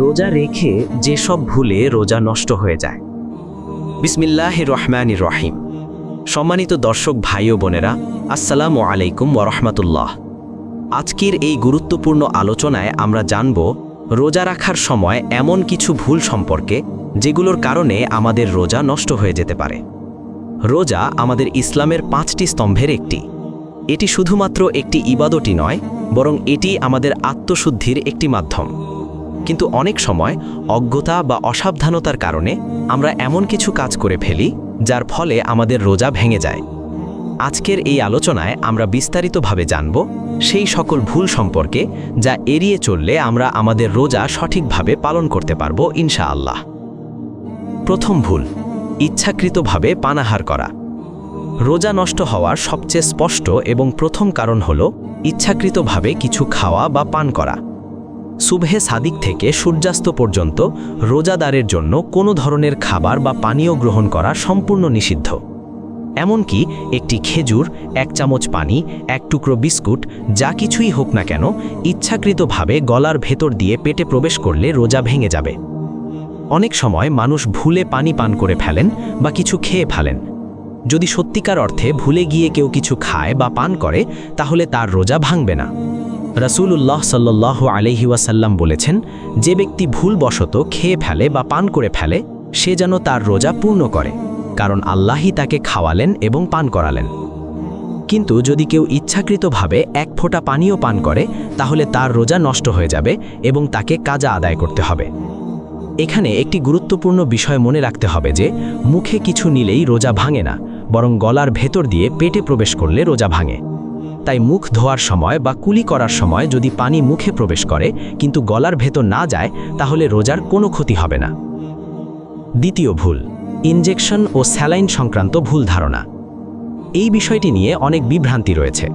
রোজা রেখে যেসব ভুলে রোজা নষ্ট হয়ে যায়। বিসমিল্লাহ রহমান রহিম। সম্মানিত দর্শক ভাই ও বোনেরা, আসসালামু আলাইকুম ওরহমতুল্লাহ আজকের এই গুরুত্বপূর্ণ আলোচনায় আমরা জানব রোজা রাখার সময় এমন কিছু ভুল সম্পর্কে, যেগুলোর কারণে আমাদের রোজা নষ্ট হয়ে যেতে পারে। রোজা আমাদের ইসলামের পাঁচটি স্তম্ভের একটি। এটি শুধুমাত্র একটি ইবাদতই নয়, বরং এটি আমাদের আত্মশুদ্ধির একটি মাধ্যম। কিন্তু অনেক সময় অজ্ঞতা বা অসাবধানতার কারণে আমরা এমন কিছু কাজ করে ফেলি, যার ফলে আমাদের রোজা ভেঙে যায়। আজকের এই আলোচনায় আমরা বিস্তারিতভাবে জানব সেই সকল ভুল সম্পর্কে, যা এড়িয়ে চললে আমরা আমাদের রোজা সঠিকভাবে পালন করতে পারব, ইনশাআল্লাহ। প্রথম ভুল, ইচ্ছাকৃতভাবে পানাহার করা। রোজা নষ্ট হওয়ার সবচেয়ে স্পষ্ট এবং প্রথম কারণ হল ইচ্ছাকৃতভাবে কিছু খাওয়া বা পান করা। সুবহে সাদিক থেকে সূর্যাস্ত পর্যন্ত রোজাদারের জন্য কোনো ধরনের খাবার বা পানীয় গ্রহণ করা সম্পূর্ণ নিষিদ্ধ। এমনকি একটি খেজুর, এক চামচ পানি, এক টুকরো বিস্কুট, যা কিছুই হোক না কেন, ইচ্ছাকৃতভাবে গলার ভেতর দিয়ে পেটে প্রবেশ করলে রোজা ভেঙে যাবে। অনেক সময় মানুষ ভুলে পানি পান করে ফেলেন বা কিছু খেয়ে ফেলেন। যদি সত্যিকার অর্থে ভুলে গিয়ে কেউ কিছু খায় বা পান করে, তাহলে তার রোজা ভাঙবে না। রাসূলুল্লাহ সাল্লাহ আলহি ওয়াসাল্লাম বলেছেন, যে ব্যক্তি ভুলবশত খেয়ে ফেলে বা পান করে ফেলে, সে যেন তার রোজা পূর্ণ করে, কারণ আল্লাহই তাকে খাওয়ালেন এবং পান করালেন। কিন্তু যদি কেউ ইচ্ছাকৃতভাবে এক ফোঁটা পানীয় পান করে, তাহলে তার রোজা নষ্ট হয়ে যাবে এবং তাকে কাজা আদায় করতে হবে। এখানে একটি গুরুত্বপূর্ণ বিষয় মনে রাখতে হবে যে, মুখে কিছু নিলেই রোজা ভাঙে না, বরং গলার ভেতর দিয়ে পেটে প্রবেশ করলে রোজা ভাঙে। তাই মুখ ধোয়ার সময় বা কুলি করার সময় যদি পানি মুখে প্রবেশ করে, কিন্তু গলার ভেতর না যায়, তাহলে রোজার কোনো ক্ষতি হবে না। দ্বিতীয় ভুল, ইনজেকশন ও স্যালাইন সংক্রান্ত ভুল ধারণা। এই বিষয়টি নিয়ে অনেক বিভ্রান্তি রয়েছে।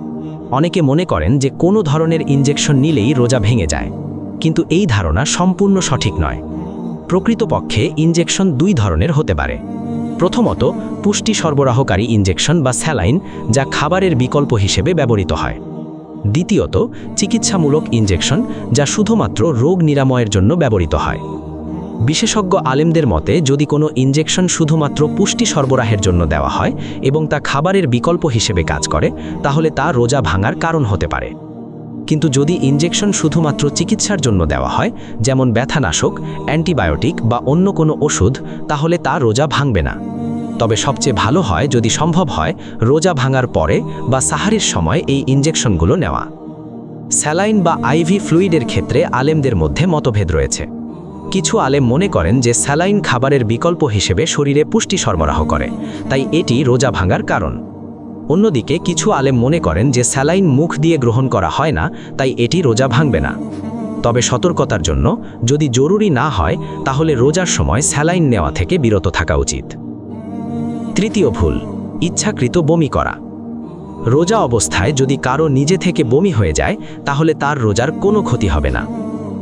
অনেকে মনে করেন যে কোনো ধরনের ইনজেকশন নিলেই রোজা ভেঙে যায়, কিন্তু এই ধারণা সম্পূর্ণ সঠিক নয়। প্রকৃতপক্ষে ইনজেকশন দুই ধরনের হতে পারে। প্রথমত পুষ্টি সরবরাহকারী ইনজেকশন বা স্যালাইন যা খাবারের বিকল্প হিসেবে ব্যবহৃত হয়। দ্বিতীয়ত, চিকিৎসামূলক ইনজেকশন যা শুধুমাত্র রোগ নিরাময়ের জন্য ব্যবহৃত হয়। বিশেষজ্ঞ আলেমদের মতে, যদি কোনো ইনজেকশন শুধুমাত্র পুষ্টি সরবরাহের জন্য দেওয়া হয় এবং তা খাবারের বিকল্প হিসেবে কাজ করে, তাহলে তা রোজা ভাঙার কারণ হতে পারে। কিন্তু যদি ইনজেকশন শুধুমাত্র চিকিৎসার জন্য দেওয়া হয়, যেমন ব্যথানাশক, অ্যান্টিবায়োটিক বা অন্য কোনো ওষুধ, তাহলে তা রোজা ভাঙবে না। তবে সবচেয়ে ভালো হয় যদি সম্ভব হয়, রোজা ভাঙার পরে বা সাহারির সময় এই ইনজেকশনগুলো নেওয়া। স্যালাইন বা আইভি ফ্লুইডের ক্ষেত্রে আলেমদের মধ্যে মতভেদ রয়েছে। কিছু আলেম মনে করেন যে স্যালাইন খাবারের বিকল্প হিসেবে শরীরে পুষ্টি সরবরাহ করে, তাই এটি রোজা ভাঙার কারণ। অন্যদিকে, কিছু আলেম মনে করেন যে স্যালাইন মুখ দিয়ে গ্রহণ করা হয় না, তাই এটি রোজা ভাঙবে না। তবে সতর্কতার জন্য, যদি জরুরি না হয়, তাহলে রোজার সময় স্যালাইন নেওয়া থেকে বিরত থাকা উচিত। তৃতীয় ভুল, ইচ্ছাকৃত বমি করা। রোজা অবস্থায় যদি কারও নিজে থেকে বমি হয়ে যায়, তাহলে তার রোজার কোনো ক্ষতি হবে না।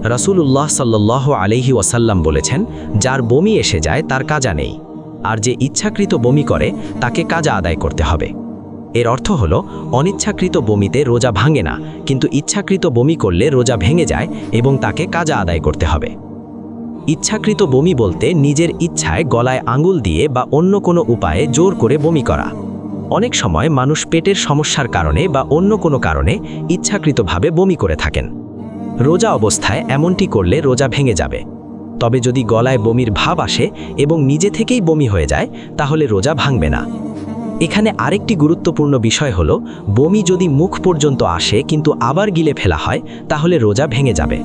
রাসূলুল্লাহ সাল্লাহ আলহি ওয়াসাল্লাম বলেছেন, যার বমি এসে যায়, তার কাজা নেই। আর যে ইচ্ছাকৃত বমি করে, তাকে কাজা আদায় করতে হবে। এর অর্থ হল, অনিচ্ছাকৃত বমিতে রোজা ভাঙে না, কিন্তু ইচ্ছাকৃত বমি করলে রোজা ভেঙে যায় এবং তাকে কাজা আদায় করতে হবে। ইচ্ছাকৃত বমি বলতে নিজের ইচ্ছায় গলায় আঙুল দিয়ে বা অন্য কোনো উপায়ে জোর করে বমি করা। অনেক সময় মানুষ পেটের সমস্যার কারণে বা অন্য কোনো কারণে ইচ্ছাকৃতভাবে বমি করে থাকেন। রোজা অবস্থায় এমনটি করলে রোজা ভেঙে যাবে। তবে যদি গলায় বমির ভাব আসে এবং নিজে থেকেই বমি হয়ে যায়, তাহলে রোজা ভাঙবে না। এখানে আরেকটি গুরুত্বপূর্ণ বিষয় হলো, বমি যদি মুখ পর্যন্ত আসে কিন্তু আবার গিলে ফেলা হয়, তাহলে রোজা ভেঙে যাবে।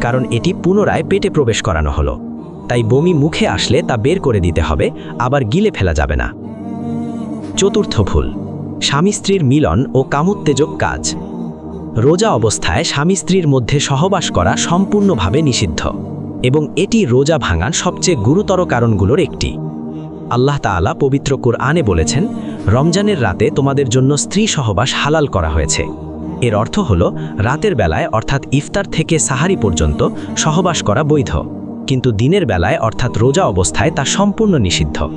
কারণ এটি পুনরায় পেটে প্রবেশ করানো হলো। তাই বমি মুখে আসলে তা বের করে দিতে হবে, আবার গিলে ফেলা যাবে না। চতুর্থ ভুল, স্বামী স্ত্রীর মিলন ও কামোত্তেজক কাজ। রোজা অবস্থায় স্বামী স্ত্রীর মধ্যে সহবাস করা সম্পূর্ণভাবে নিষিদ্ধ। এবং এটি রোজা ভাঙার সবচেয়ে গুরুতর কারণগুলোর একটি। আল্লাহ তাআলা পবিত্র কোরআনে বলেছেন, রমজানের রাতে তোমাদের জন্য স্ত্রী সহবাস হালাল করা হয়েছে। এর অর্থ হল, রাতের বেলায় অর্থাৎ ইফতার থেকে সাহারি পর্যন্ত সহবাস করা বৈধ। কিন্তু দিনের বেলায় অর্থাৎ রোজা অবস্থায় তা সম্পূর্ণ নিষিদ্ধ।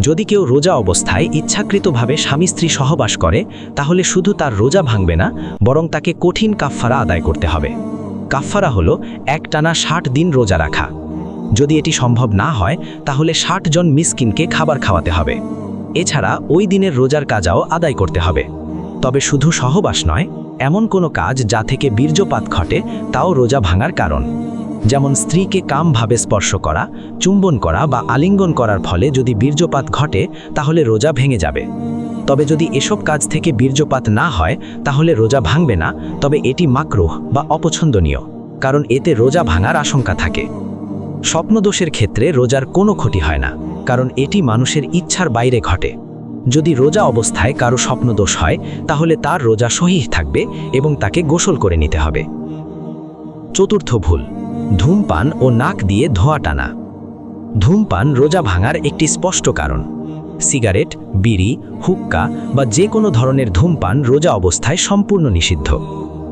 যদি কেউ রোজা অবস্থায় ইচ্ছাকৃতভাবে স্বামী স্ত্রী সহবাস করে, তাহলে শুধু তার রোজা ভাঙবে না, বরং তাকে কঠিন কাফফারা আদায় করতে হবে। কাফফারা হলো, একটানা ষাট দিন রোজা রাখা। যদি এটি সম্ভব না হয়, তাহলে ষাট জন মিসকিনকে খাবার খাওয়াতে হবে। এছাড়া ওই দিনের রোজার কাজাও আদায় করতে হবে। তবে শুধু সহবাস নয়, এমন কোনো কাজ যা থেকে বীর্যপাত ঘটে তাও রোজা ভাঙার কারণ। যেমন স্ত্রীকে কামভাবে স্পর্শ করা, চুম্বন করা বা আলিঙ্গন করার ফলে যদি বীর্যপাত ঘটে, তাহলে রোজা ভেঙে যাবে। তবে যদি এসব কাজ থেকে বীর্যপাত না হয়, তাহলে রোজা ভাঙবে না, তবে এটি মাকরুহ বা অপছন্দনীয়, কারণ এতে রোজা ভাঙার আশঙ্কা থাকে। স্বপ্নদোষের ক্ষেত্রে রোজার কোনো ক্ষতি হয় না, কারণ এটি মানুষের ইচ্ছার বাইরে ঘটে। যদি রোজা অবস্থায় কারও স্বপ্নদোষ হয়, তাহলে তার রোজা সহিহ থাকবে এবং তাকে গোসল করে নিতে হবে। চতুর্থ ভুল, ধূমপান ও নাক দিয়ে ধোয়া টানা। ধূমপান রোজা ভাঙার একটি স্পষ্ট কারণ। সিগারেট, বিড়ি, হুক্কা বা যে কোনো ধরনের ধূমপান রোজা অবস্থায় সম্পূর্ণ নিষিদ্ধ।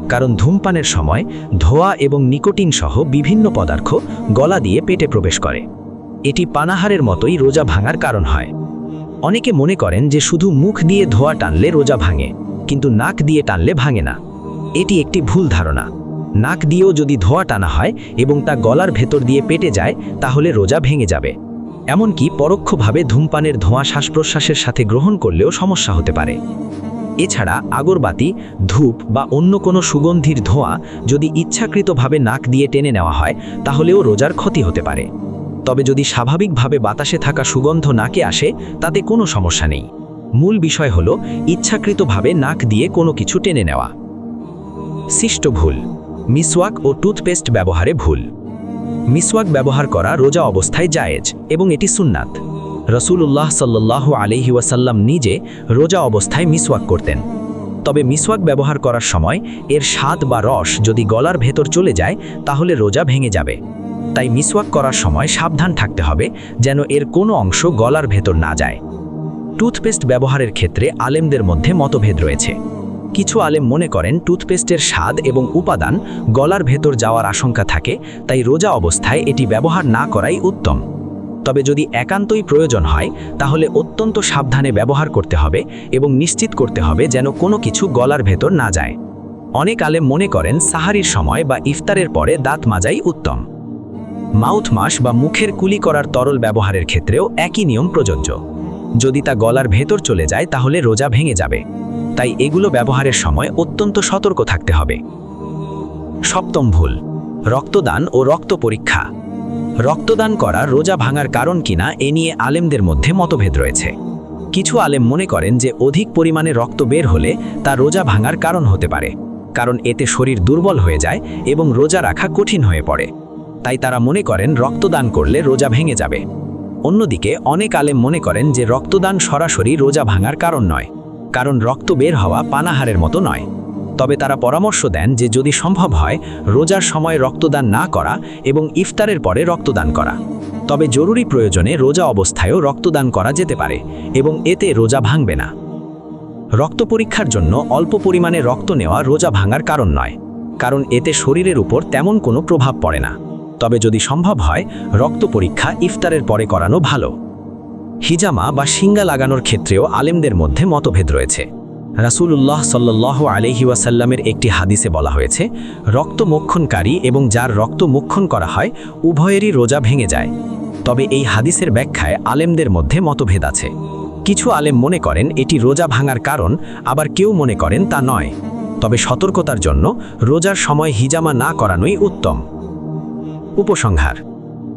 কারণ ধূমপানের সময় ধোয়া এবং নিকোটিন সহ বিভিন্ন পদার্থ গলা দিয়ে পেটে প্রবেশ করে। এটি পানাহারের মতোই রোজা ভাঙার কারণ হয়। অনেকে মনে করেন যে শুধু মুখ দিয়ে ধোয়া টানলে রোজা ভাঙে, কিন্তু নাক দিয়ে টানলে ভাঙে না। এটি একটি ভুল ধারণা। নাক দিয়েও যদি ধোয়া টানা হয় এবং তা গলার ভেতর দিয়ে পেটে যায়, তাহলে রোজা ভেঙে যাবে। এমনকি পরোক্ষভাবে ধূমপানের ধোঁয়া শ্বাস প্রশ্বাসের সাথে গ্রহণ করলেও সমস্যা হতে পারে। এছাড়া আগরবাতি, ধূপ বা অন্য কোনো সুগন্ধির ধোঁয়া যদি ইচ্ছাকৃতভাবে নাক দিয়ে টেনে নেওয়া হয়, তাহলেও রোজার ক্ষতি হতে পারে। তবে যদি স্বাভাবিকভাবে বাতাসে থাকা সুগন্ধ নাকে আসে, তাতে কোনো সমস্যা নেই। মূল বিষয় হল ইচ্ছাকৃতভাবে নাক দিয়ে কোনো কিছু টেনে নেওয়া। সৃষ্ট ভুল। মিসওয়াক ও টুথপেস্ট ব্যবহারে ভুল। মিসওয়াক ব্যবহার করা রোজা অবস্থায় জায়েজ এবং এটি সুন্নাত। রসুল্লাহ সাল্লাহ আলহি ওয়াসাল্লাম নিজে রোজা অবস্থায় মিসওয়াক করতেন। তবে মিসওয়াক ব্যবহার করার সময় এর স্বাদ বা রস যদি গলার ভেতর চলে যায়, তাহলে রোজা ভেঙে যাবে। তাই মিসওয়াক করার সময় সাবধান থাকতে হবে যেন এর কোনো অংশ গলার ভেতর না যায়। টুথপেস্ট ব্যবহারের ক্ষেত্রে আলেমদের মধ্যে মতভেদ রয়েছে। কিছু আলেম মনে করেন টুথপেস্টের স্বাদ এবং উপাদান গলার ভেতর যাওয়ার আশঙ্কা থাকে, তাই রোজা অবস্থায় এটি ব্যবহার না করাই উত্তম। তবে যদি একান্তই প্রয়োজন হয়, তাহলে অত্যন্ত সাবধানে ব্যবহার করতে হবে এবং নিশ্চিত করতে হবে যেন কোনো কিছু গলার ভেতর না যায়। অনেক আলেম মনে করেন, সাহারির সময় বা ইফতারের পরে দাঁত মাজাই উত্তম। মাউথ মাস বা মুখের কুলি করার তরল ব্যবহারের ক্ষেত্রেও একই নিয়ম প্রযোজ্য। যদি তা গলার ভেতর চলে যায়, তাহলে রোজা ভেঙে যাবে। তাই এগুলো ব্যবহারের সময় অত্যন্ত সতর্ক থাকতে হবে। সপ্তম ভুল, রক্তদান ও রক্ত পরীক্ষা। রক্তদান করা রোজা ভাঙার কারণ কিনা এ নিয়ে আলেমদের মধ্যে মতভেদ রয়েছে। কিছু আলেম মনে করেন যে অধিক পরিমাণে রক্ত বের হলে তা রোজা ভাঙার কারণ হতে পারে, কারণ এতে শরীর দুর্বল হয়ে যায় এবং রোজা রাখা কঠিন হয়ে পড়ে। তাই তারা মনে করেন রক্তদান করলে রোজা ভেঙে যাবে। অন্যদিকে অনেক আলেম মনে করেন যে রক্তদান সরাসরি রোজা ভাঙার কারণ নয়, কারণ রক্ত বের হওয়া পানাহারের মতো নয়। তবে তারা পরামর্শ দেন যে যদি সম্ভব হয়, রোজার সময় রক্তদান না করা এবং ইফতারের পরে রক্তদান করা। তবে জরুরি প্রয়োজনে রোজা অবস্থায়ও রক্তদান করা যেতে পারে এবং এতে রোজা ভাঙবে না। রক্ত পরীক্ষার জন্য অল্প পরিমাণে রক্ত নেওয়া রোজা ভাঙার কারণ নয়, কারণ এতে শরীরের উপর তেমন কোনো প্রভাব পড়ে না। তবে যদি সম্ভব হয়, রক্ত পরীক্ষা ইফতারের পরে করানো ভালো। হিজামা বা শিঙ্গা লাগানোর ক্ষেত্রেও আলেমদের মধ্যে মতভেদ রয়েছে। রাসূলুল্লাহ সাল্লাহ আলহি ওয়াসাল্লামের একটি হাদিসে বলা হয়েছে, রক্ত মোক্ষণকারী এবং যার রক্ত মোক্ষণ করা হয়, উভয়েরই রোজা ভেঙে যায়। তবে এই হাদিসের ব্যাখ্যায় আলেমদের মধ্যে মতভেদ আছে। কিছু আলেম মনে করেন এটি রোজা ভাঙার কারণ, আবার কেউ মনে করেন তা নয়। তবে সতর্কতার জন্য রোজার সময় হিজামা না করানোই উত্তম। উপসংহার,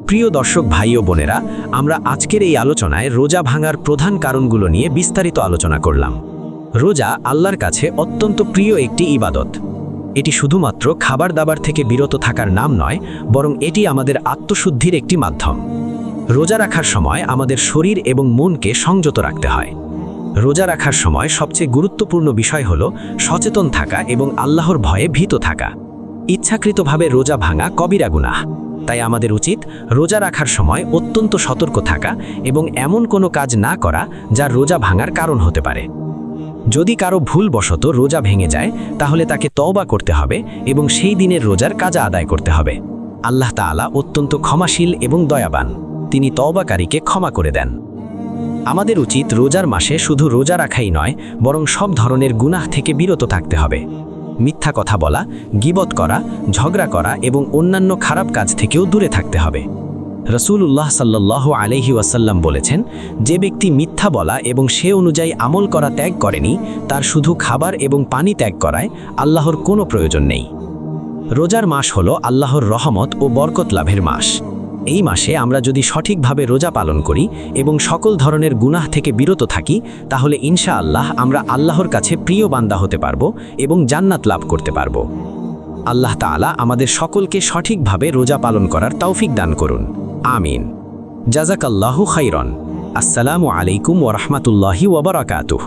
প্রিয় দর্শক ভাই ও বোনেরা, আমরা আজকের এই আলোচনায় রোজা ভাঙার প্রধান কারণগুলো নিয়ে বিস্তারিত আলোচনা করলাম। রোজা আল্লাহর কাছে অত্যন্ত প্রিয় একটি ইবাদত। এটি শুধুমাত্র খাবার দাবার থেকে বিরত থাকার নাম নয়, বরং এটি আমাদের আত্মশুদ্ধির একটি মাধ্যম। রোজা রাখার সময় আমাদের শরীর এবং মনকে সংযত রাখতে হয়। রোজা রাখার সময় সবচেয়ে গুরুত্বপূর্ণ বিষয় হল সচেতন থাকা এবং আল্লাহর ভয়ে ভীত থাকা। ইচ্ছাকৃতভাবে রোজা ভাঙা কবিরা গুনাহ। তাই আমাদের উচিত রোজা রাখার সময় অত্যন্ত সতর্ক থাকা এবং এমন কোনো কাজ না করা, যা রোজা ভাঙার কারণ হতে পারে। যদি কারও ভুলবশত রোজা ভেঙে যায়, তাহলে তাকে তওবা করতে হবে এবং সেই দিনের রোজার কাজা আদায় করতে হবে। আল্লাহ তাআলা অত্যন্ত ক্ষমাশীল এবং দয়াবান। তিনি তওবাকারীকে ক্ষমা করে দেন। আমাদের উচিত রোজার মাসে শুধু রোজা রাখাই নয়, বরং সব ধরনের গুনাহ থেকে বিরত থাকতে হবে। মিথ্যা কথা বলা, গিবত করা, ঝগড়া করা এবং অন্যান্য খারাপ কাজ থেকেও দূরে থাকতে হবে। রসুল্লাহ সাল্লাহ আলহি ওয়াসাল্লাম বলেছেন, যে ব্যক্তি মিথ্যা বলা এবং সে অনুযায়ী আমল করা ত্যাগ করেনি, তার শুধু খাবার এবং পানি ত্যাগ করায় আল্লাহর কোনো প্রয়োজন নেই। রোজার মাস হল আল্লাহর রহমত ও বরকত লাভের মাস। এই মাসে আমরা যদি সঠিকভাবে রোজা পালন করি এবং সকল ধরনের গুনাহ থেকে বিরত থাকি, তাহলে ইনশা আল্লাহ আমরা আল্লাহর কাছে প্রিয় বান্দা হতে পারব এবং জান্নাত লাভ করতে পারব। আল্লাহ তাআলা আমাদের সকলকে সঠিকভাবে রোজা পালন করার তৌফিক দান করুন। আমিন জাজাকাল্লাহু খাইরন আসসালামু আলাইকুম ওরহমতুল্লাহি ওবরাকাতুহ